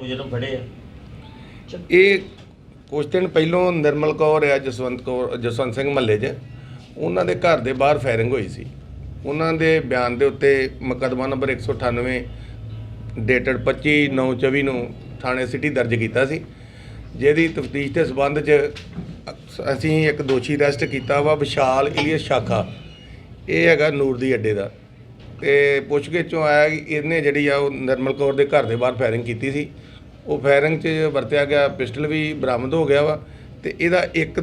ਫੜੇ ਆ। ਇਹ ਕੁਝ ਦਿਨ ਪਹਿਲੋਂ ਨਿਰਮਲ ਕੌਰ ਆ, ਜਸਵੰਤ ਕੌਰ, ਜਸਵੰਤ ਸਿੰਘ ਮਹੱਲੇ 'ਚ, ਉਹਨਾਂ ਦੇ ਘਰ ਦੇ ਬਾਹਰ ਫਾਇਰਿੰਗ ਹੋਈ ਸੀ। ਉਹਨਾਂ ਦੇ ਬਿਆਨ ਦੇ ਉੱਤੇ ਮੁਕੱਦਮਾ ਨੰਬਰ 198 ਡੇਟਡ 25/9/24 ਨੂੰ ਥਾਣੇ ਸਿਟੀ ਦਰਜ ਕੀਤਾ ਸੀ। ਜਿਹਦੀ ਤਫਤੀਸ਼ ਦੇ ਸਬੰਧ 'ਚ ਅਸੀਂ ਇੱਕ ਦੋਸ਼ੀ ਅਰੈਸਟ ਕੀਤਾ ਵਾ, ਵਿਸ਼ਾਲ ਇਲੀਅਸ ਸ਼ਾਖਾ। ਇਹ ਹੈਗਾ ਨੂਰ ਦੀ ਅੱਡੇ ਦਾ। ਤੇ ਪੁੱਛਗਿੱਛ ਚੋਂ ਆਇਆ ਕਿ ਇਹਨੇ ਜਿਹੜੀ ਆ ਉਹ ਨਿਰਮਲ ਕੌਰ ਦੇ ਘਰ ਦੇ ਬਾਹਰ ਫਾਇਰਿੰਗ ਕੀਤੀ ਸੀ। ਉਹ ਫਾਇਰਿੰਗ 'ਚ ਵਰਤਿਆ ਗਿਆ, ਪਿਸਟਲ ਵੀ ਬਰਾਮਦ ਹੋ ਗਿਆ ਵਾ ਤੇ ਇਹਦਾ ਇੱਕ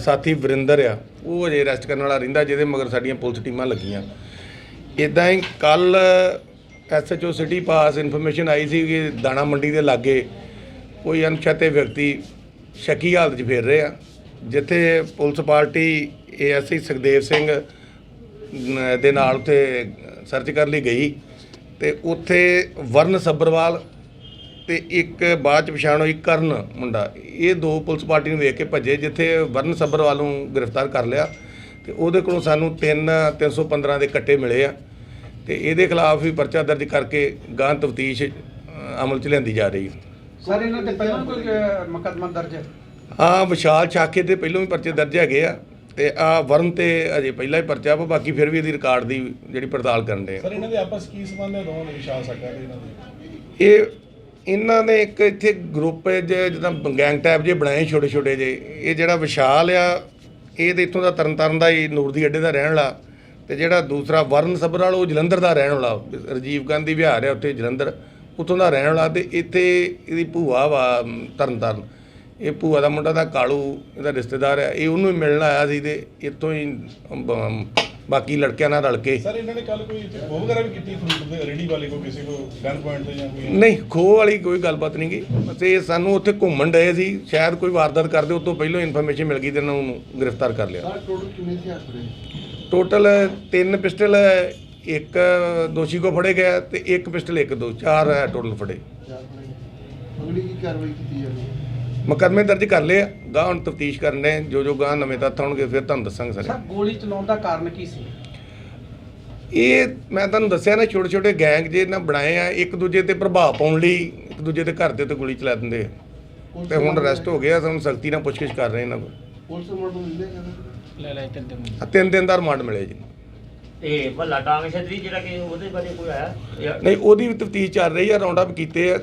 ਸਾਥੀ ਵਰਿੰਦਰ ਆ, ਉਹ ਅਜੇ ਅਰੈਸਟ ਕਰਨ ਵਾਲਾ ਰਹਿੰਦਾ ਜਿਹਦੇ ਮਗਰ ਸਾਡੀਆਂ ਪੁਲਿਸ ਟੀਮਾਂ ਲੱਗੀਆਂ। ਇਦਾਂ ਹੀ ਕੱਲ ਐਸਐਚਓ ਸਿਟੀ ਪਾਸ ਇਨਫੋਰਮੇਸ਼ਨ ਆਈ ਸੀ ਕਿ ਦਾਣਾ ਮੰਡੀ ਦੇ ਲਾਗੇ ਕੋਈ ਅਣਪਛਾਤੇ ਵਿਅਕਤੀ ਸ਼ੱਕੀ ਹਾਲਤ 'ਚ ਫਿਰ ਰਹੇ। ਆ ਜਿੱਥੇ police party ASI Sukhdev Singh ਦੇ ਨਾਲ ਉੱਥੇ ਸਰਚ ਕਰਨ ਲਈ ਗਈ ਤੇ ਉੱਥੇ ਵਰਨ ਸੱਬਰਵਾਲ ਤੇ ਇੱਕ ਬਾਅਦ ਚ ਪਛਾਣ ਹੋਈ ਕਰਨ ਮੁੰਡਾ। ਇਹ ਦੋ ਪੁਲਿਸ ਪਾਰਟੀ ਨੂੰ ਵੇਖ ਕੇ ਭੱਜੇ ਜਿੱਥੇ ਵਰਨ ਸੱਬਰਵਾਲ ਨੂੰ ਗ੍ਰਿਫਤਾਰ ਕਰ ਲਿਆ ਤੇ ਉਹਦੇ ਕੋਲੋਂ ਸਾਨੂੰ 3 315 ਦੇ ਕੱਟੇ ਮਿਲੇ ਆ ਤੇ ਇਹਦੇ ਖਿਲਾਫ ਵੀ ਪਰਚਾ ਦਰਜ ਕਰਕੇ ਗਾਂ ਤਫਤੀਸ਼ ਅਮਲ ਚ ਲਿਆਂਦੀ ਜਾ ਰਹੀ। ਹੈ ਸਰ ਇਹਨਾਂ ਤੇ ਪਹਿਲਾਂ ਕੋਈ ਮੁਕੱਦਮਾ ਦਰਜ ਹੈ? ਆ ਵਿਸ਼ਾਲ ਛਾਕੇ ਤੇ ਪਹਿਲਾਂ ਵੀ ਪਰਚੇ ਦਰਜ ਹੈਗੇ ਆ। ਤੇ ਆ ਵਰਨ ਤੇ ਅਜੇ ਪਹਿਲਾਂ ਹੀ ਪਰਚਾ ਵਾ ਬਾਕੀ ਫਿਰ ਵੀ ਇਹਦੀ ਰਿਕਾਰਡ ਦੀ ਜਿਹੜੀ ਪੜਤਾਲ ਕਰਨ ਦੇ ਸਰ ਇਹਨਾਂ ਦੇ ਆਪਸ ਕੀ ਸੰਬੰਧ ਹੈ? ਦੋਵਾਂ ਦੇ ਵਿਸ਼ਾਲ ਸਕਾ ਦੇ ਇਹਨਾਂ ਦੇ? ਇਹ ਇਹਨਾਂ ਨੇ ਇੱਕ ਇੱਥੇ ਗਰੁੱਪ ਜੇ ਜਿੱਦਾਂ ਗੈਂਗ ਟਾਈਪ ਜੇ ਬਣਾਏ ਛੋਟੇ ਛੋਟੇ ਜੇ ਇਹ ਜਿਹੜਾ ਵਿਸ਼ਾਲ ਆ ਇਹ ਤੇ ਇੱਥੋਂ ਦਾ ਤਰਨਤਾਰਨ ਦਾ ਹੀ ਨੂਰ ਦੀ ਅੱਡੇ ਦਾ ਰਹਿਣ ਵਾਲਾ। ਤੇ ਜਿਹੜਾ ਦੂਸਰਾ ਵਰਨ ਸਬਰਾਲ ਉਹ ਜਲੰਧਰ ਦਾ ਰਹਿਣ ਵਾਲਾ। ਰਜੀਵ ਗਾਂਧੀ ਵਿਹਾਰ ਆ ਉੱਥੇ ਜਲੰਧਰ ਉੱਥੋਂ ਦਾ ਰਹਿਣ ਵਾਲਾ ਤੇ ਇੱਥੇ ਇਹਦੀ ਭੂਆ ਵਾ ਤਰਨਤਾਰਨ। ਇਹ ਭੂਆ ਦਾ ਮੁੰਡਾ ਦਾ ਕਾਲੂ ਇਹਦਾ ਰਿਸ਼ਤੇਦਾਰ ਆ ਇਹ ਉਹਨੂੰ ਹੀ ਮਿਲਣ ਆਇਆ ਸੀ ਤੇ ਇੱਥੋਂ ਹੀ ਬਾਕੀ ਲੜਕਿਆਂ ਨਾਲ ਰਲ ਕੇ। ਸਰ ਇਹਨਾਂ ਨੇ ਕੱਲ ਕੋਈ ਇੱਥੇ ਖੋਹ ਵਗੈਰਾ ਵੀ ਕੀਤੀ ਫਰੂਟ ਦੇ ਰੇੜੀ ਵਾਲੇ ਕੋ ਕਿਸੇ ਕੋ ਗਨ ਪੁਆਇੰਟ ਤੇ ਜਾਂ ਕੋਈ ਨਹੀਂ ਖੋਹ ਵਾਲੀ ਕੋਈ ਗੱਲਬਾਤ ਨਹੀਂ ਗਈ। ਬਸ ਇਹ ਸਾਨੂੰ ਉੱਥੇ ਘੁੰਮਣ ਡਏ ਸੀ। ਸ਼ਾਇਦ ਕੋਈ ਵਾਰਦਾਤ ਕਰਦੇ ਉਸ ਤੋਂ ਪਹਿਲਾਂ ਇਨਫੋਰਮੇਸ਼ਨ ਮਿਲ ਗਈ ਤੇ ਇਹਨਾਂ ਨੂੰ ਗ੍ਰਿਫਤਾਰ ਕਰ ਲਿਆ। ਸਰ ਟੋਟਲ ਕਿੰਨੇ ਹਥਿਆਰ ਫੜੇ? ਟੋਟਲ ਤਿੰਨ ਪਿਸਟਲ ਇੱਕ ਦੋਸ਼ੀ ਕੋ ਫੜੇ ਗਿਆ ਤੇ ਇੱਕ ਪਿਸਟਲ ਇੱਕ ਦੋ ਚਾਰ ਹੈ ਟੋਟਲ ਫੜੇ। ਚਾਰ ਫੜੇ। ਅਗਲੀ ਕੀ ਕਾਰਵਾਈ ਕੀਤੀ ਜਾਵੇ? ਮੁਕੱਦਮੇ ਦਰਜ ਕਰ ਲਏ ਆ। ਗਾਂ ਹੁਣ ਤਫਤੀਸ਼ ਕਰਨੇ ਜੋ ਜੋ ਗਾਂ ਨਵੇਂ ਤੱਥ ਆਉਣਗੇ ਫਿਰ ਤੁਹਾਨੂੰ ਦੱਸਾਂਗੇ ਸਰ। ਸਾਰੇ ਗੋਲੀ ਚਲਾਉਣ ਦਾ ਕਾਰਨ ਕੀ ਸੀ? ਇਹ ਮੈਂ ਤੁਹਾਨੂੰ ਦੱਸਿਆ ਨਾ ਛੋਟੇ ਛੋਟੇ ਗੈਂਗ ਜੇ ਇਹਨਾਂ ਬਣਾਏ ਆ ਇੱਕ ਦੂਜੇ ਤੇ ਪ੍ਰਭਾਵ ਪਾਉਣ ਲਈ ਇੱਕ ਦੂਜੇ ਦੇ ਘਰ ਦੇ ਉੱਤੇ ਗੋਲੀ ਚਲਾ ਦਿੰਦੇ ਆ। ਤੇ ਹੁਣ ਅਰੈਸਟ ਹੋ ਗਿਆ ਸਾਨੂੰ ਸਖਤੀ ਨਾਲ ਪੁੱਛਗਿੱਛ ਕਰ ਰਹੇ ਇਹਨਾਂ ਕੋਲ। ਪੁਲਿਸ ਮੋਟਰ ਮਿਲਦੇ ਕਹਿੰਦੇ ਲੈ ਲੈ ਤਿੰਨ ਦਿਨ ਦਾ ਰਿਮਾਂਡ ਮਿਲਿਆ ਜੀ। ਤੇ ਭੱਲਾ ਟਾਂਗ ਛਤਰੀ ਜਿਹੜਾ ਕਿ ਉਹਦੇ ਬਾਰੇ ਕੋਈ ਆਇਆ? ਜਾਂ- ਨਹੀਂ ਉਹਦੀ ਵੀ ਤਫਤੀਸ਼ ਚੱਲ ਰਹੀ ਆ ਰਾਉਂਡ ਅਪ ਕੀਤੇ ਆ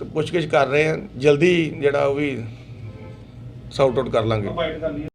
ਕभी ਪੁੱਛਗਿੱਛ ਕਰ ਰਹੇ ਆ ਜਲਦੀ ਜਿਹੜਾ ਉਹ ਵੀ ਸਾਊਟ ਆਊਟ ਕਰ ਲਾਂਗੇ।